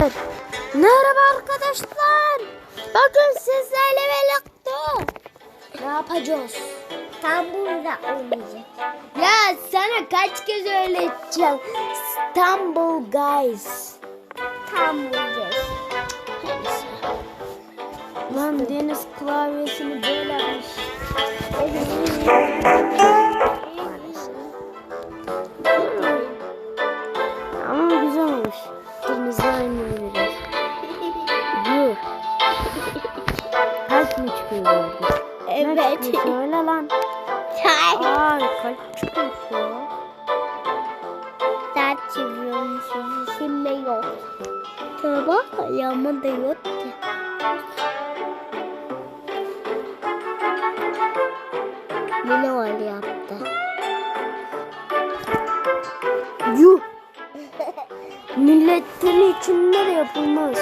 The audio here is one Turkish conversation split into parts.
Merhaba arkadaşlar. Bakın sizlerle birlikte ne yapacağız? Tam burada oynayacak. Ya sana kaç kez öğreteceğim. İstanbul guys. Tam burada. Lan Deniz klavyesini böyle yapmış. Söyle lan. Ay kaç çıkıyor şu an? Dert çeviriyormuşuz. Şimdi yok. Tamam ayağıma da yok ki. Bunu öyle yaptı. Yuh. Milletin içinde de yapılmaz.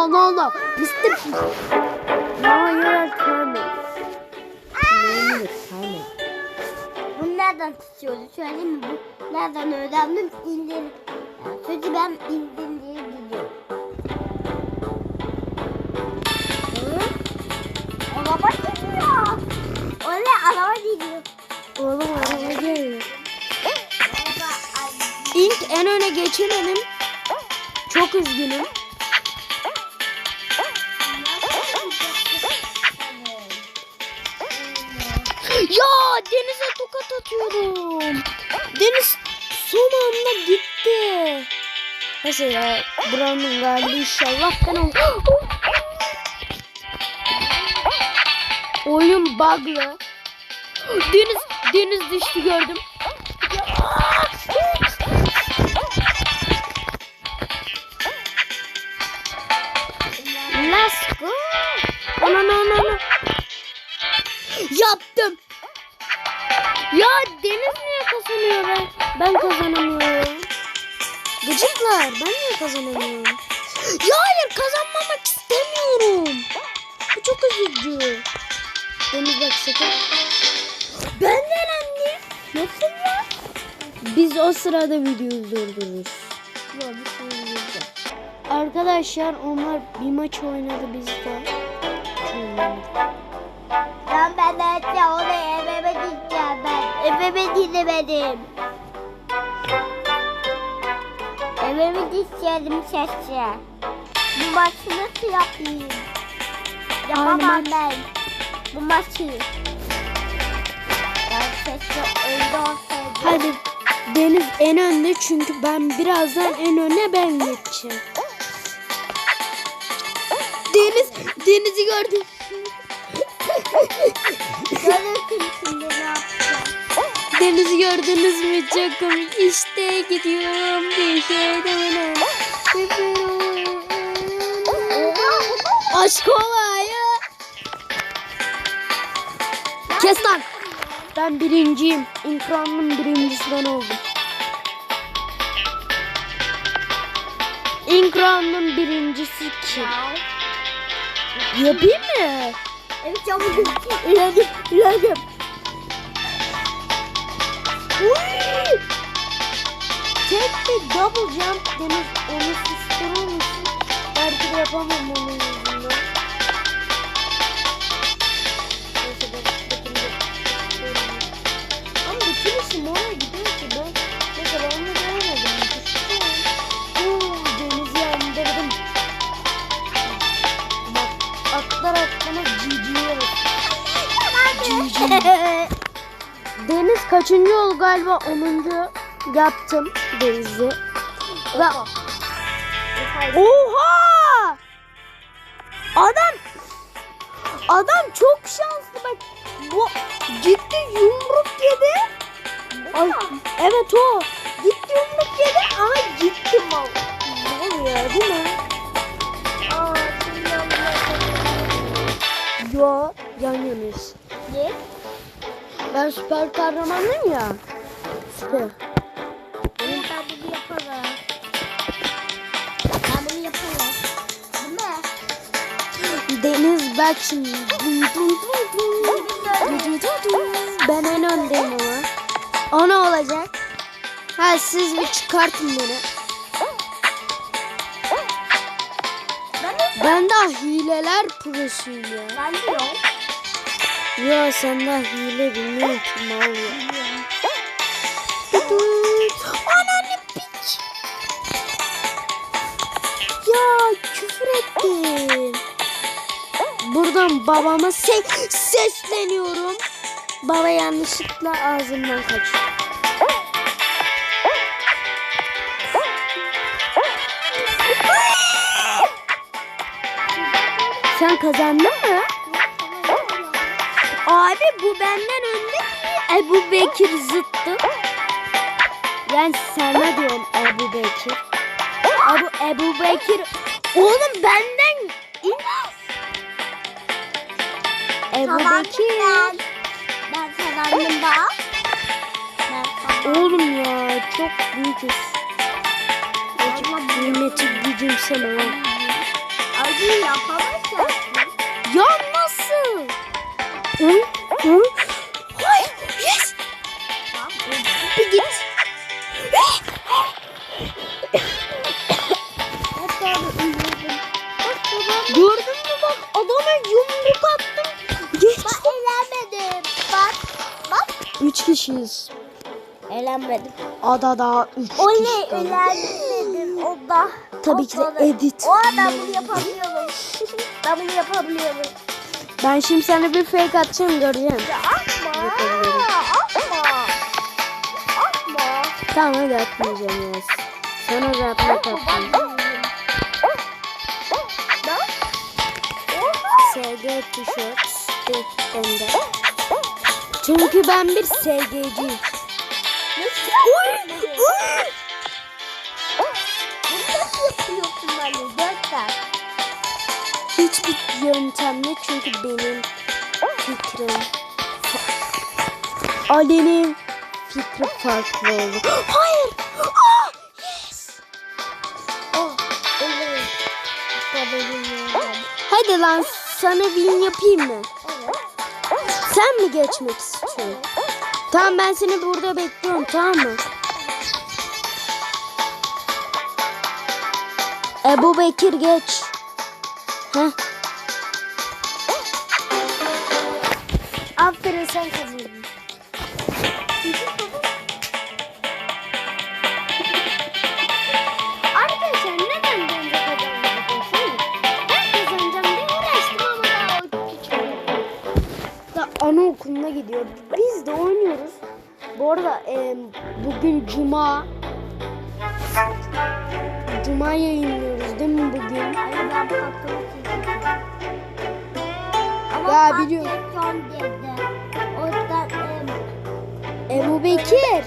No no no. Mr. No you are coming. No you are coming. Bunu nereden tutuyordu? Söyleyeyim mi? Bu nereden öğrendim? İndir. Yani sözü ben indim diye biliyorum. Araba geliyor. Oley araba geliyor. Oğlum araba geliyor. İlk en öne geçemedim. Çok üzgünüm. Denize tokat atıyorum. Deniz son anda gitti. Mesela buranın galibi inşallah ben ol- Oyun bug'lı. Deniz deniz düştü gördüm. Kazanamıyorum? Ya hayır kazanmamak istemiyorum. Bu çok üzücü. Deniz bak sakın. Ben de elendim. Nasıl ya? Biz o sırada videoyu durdururuz. Arkadaşlar onlar bir maç oynadı bizde. Ben ben de oraya evime gideceğim ben. Evime gidemedim. Evime gideceğim sesçe. Bu maçı nasıl yapayım? Yapamam Aynen. ben. Bu maçı. Ben sesçe önde olsaydım. Hadi Deniz en önde çünkü ben birazdan en öne ben geçeceğim. Deniz, Deniz'i gördüm. Görürsün şimdi ne yapacağım. Deniz'i gördünüz mü? Çok komik. İşte gidiyorum bir şey demene. Aşk olayı. Kes lan. Ben birinciyim. İnkranın birincisi ben oldum. İnkranın birincisi kim? Yapayım mı? Evet çabuk. İledim, iledim. Uy! Tek bir double jump deniz onu susturur musun? Belki de yapamam onun yüzünden. Neyse ben Ama bütün işim oraya gidiyor oldu galiba 10. yaptım Deniz'i. Ve Oha! Adam Adam çok şanslı bak. Bu gitti yumruk yedi. Ay, evet o. Gitti yumruk yedi ama gitti mal. Mal ya değil mi? Aa, Yo yan yanayız. Ben süper kahramanım ya. Süper. Ben bunu yaparım. Ben bunu yaparım. Bu ne? Deniz bak şimdi. Ben en öndeyim ama. O ne olacak? Ha siz bir çıkartın bunu. Ben daha hileler prosuyum ya. Ben de yok. Ya sen daha hile bilmiyorum ki mal ya. Ananı piç. Ya küfür ettin. Buradan babama se- sesleniyorum. Baba yanlışlıkla ağzımdan kaçtı. Sen kazandın mı? Bu benden önde Ebu Bekir zıttı. Yani sana diyorum Ebu Bekir. Ebu, Ebu Bekir. Oğlum benden in. Ebu Bekir. ben. Ben kazandım kazandım. Oğlum ya çok büyüküz. Kıymeti gücümseme. ha. Acı yapamazsın. Ya nasıl? Hı? Üç kişiyiz. Eğlenmedim. Adada üç O kişi. ne kaldı. eğlenmedim. O da. Tabii ki de o da- edit. O ben bunu yapabiliyorum. ben bunu yapabiliyorum. Ben şimdi sana bir fake atacağım göreceğim. Ya atma. Atma. Atma. Tamam hadi atmayacağım ya. Sana da atmak atmayacağım. SG tişört. Bende. Çünkü ben bir yapıyorsun böyle? Göster. Hiçbir yöntemle çünkü benim fikrim. Ali'nin fikri farklı oldu. Hayır. Aa, yes. Oh, evet. Babamın Hadi lan sana win yapayım mı? Sen mi geçmek istiyorsun? Tamam ben seni burada bekliyorum tamam mı? Ebu Bekir geç. Heh. Aferin sen kazandın. Bu arada e, bugün cuma. Cuma yayınlıyoruz değil mi bugün? Ben. Ama Ya biliyorum. dedi. O yüzden em, Ebu Bekir.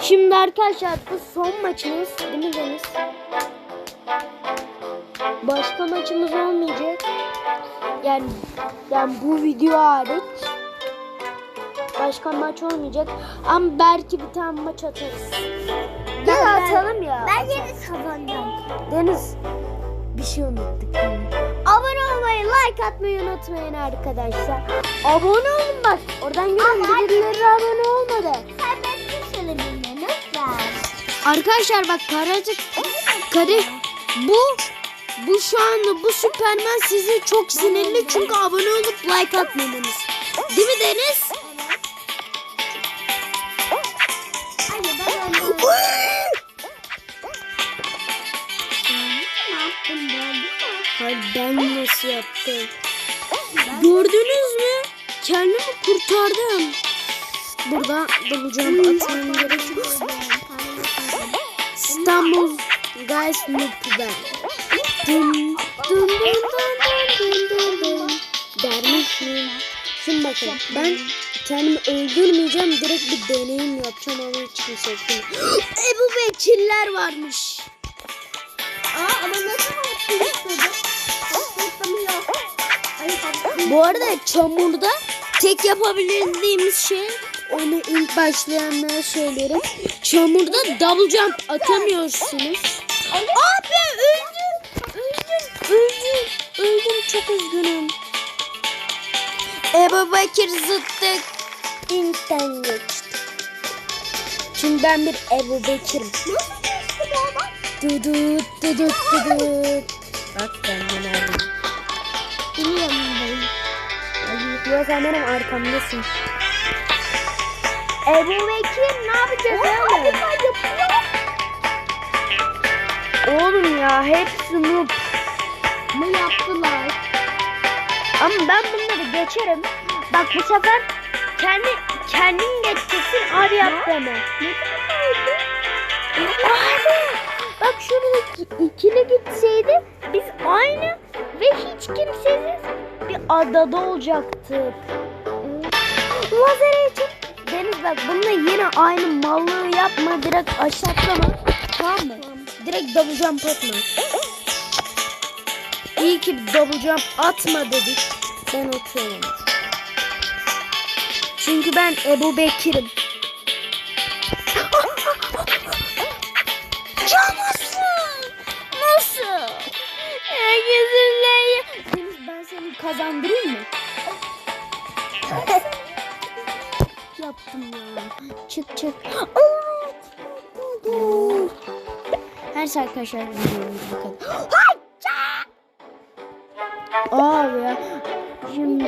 Şimdi arkadaşlar bu son maçımız değil mi Deniz? Başka maçımız olmayacak. Yani yani bu video hariç başka maç olmayacak. Ama belki bir tane maç atarız. Gel Ben- atalım ya. ben yine kazanacağım. Deniz bir şey unuttuk. yani. Abone olmayı, like atmayı unutmayın arkadaşlar. Abone olun bak. Oradan görün birileri abone olmadı. Sen benim söylemeni lütfen. Arkadaşlar bak Karacık Kare bu bu şu anda bu Süpermen sizi çok sinirli çünkü abone olup like atmadınız. Değil mi Deniz? Ben nasıl yaptım? Gördünüz mü? Kendimi kurtardım. Burada bulacağım atmam gerekiyor. İstanbul Guys Mutlu ben. Dın dın dın dın dın dın dın dermişim. Şimdi bakın ben kendimi öldürmeyeceğim direkt bir deneyim yapacağım onun için seçtim. Ebu Bekirler varmış. Bu arada çamurda tek yapabildiğimiz şey onu ilk başlayanlara söylerim. Çamurda double jump atamıyorsunuz. Abi öldüm. Öldüm. Öldüm. Öldüm. Çok üzgünüm. Ebu Bekir zıttık. İnkten geçti. Çünkü ben bir Ebu Bekir'im. Dudut dudut dudut. Bak ben de neredeyim. Bilmiyorum sen benim arkamdasın. Ebu Bekir ne yapacağız oğlum? Oğlum ya hepsi noob. Ne yaptılar? Ama ben bunları geçerim. Bak bu sefer kendi kendin geçeceksin abi yap deme. Abi bak şuradaki ikili gitseydi biz aynı ve hiç kimsesiz bir adada olacaktık. Lazer için Deniz bak bununla yine aynı mallığı yapma direkt aşağı. Tamam mı? Direkt double jump atma. İyi ki double jump atma dedik. Ben atıyorum. Çünkü ben Ebu Bekir'im. Kazandırayım mı? Yaptım ya. Çık çık. Her şey arkadaşlar videomuz bu kadar. Abi ya. Şimdi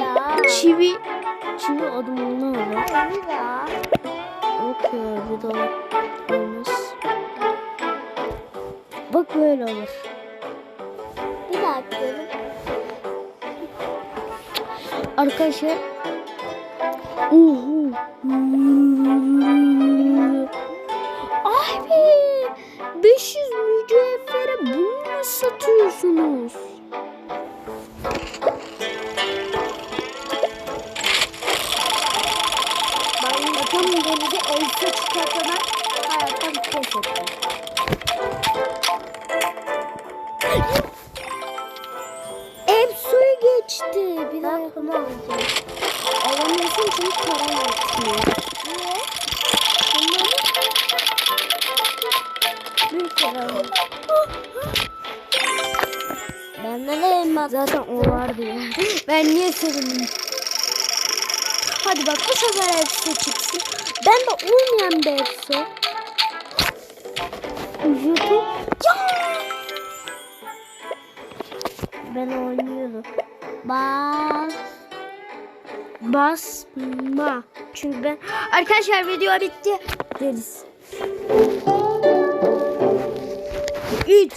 çivi çivi adımını alır. Hayır ya. Yok ya daha olmaz. Bak böyle olur. Bir dakika. Arkadaşlar. Uhu. Abi 500 mücevhere bunu mu satıyorsunuz? Ben bakın denize elbise çıkartana hayattan pes ettim. Bunu alacağım. alamıyorsun çünkü paran yetmiyor. Niye? Bir kere alalım. Bende de elmas. Zaten o vardı ya. Ben niye sevindim? Hadi bak bu sefer hepsi çıksın. Ben de olmayan bir hepsi. YouTube. Ya! Ben oynuyorum. Bak. Basma. Çünkü ben... Arkadaşlar video bitti. Deriz. 3,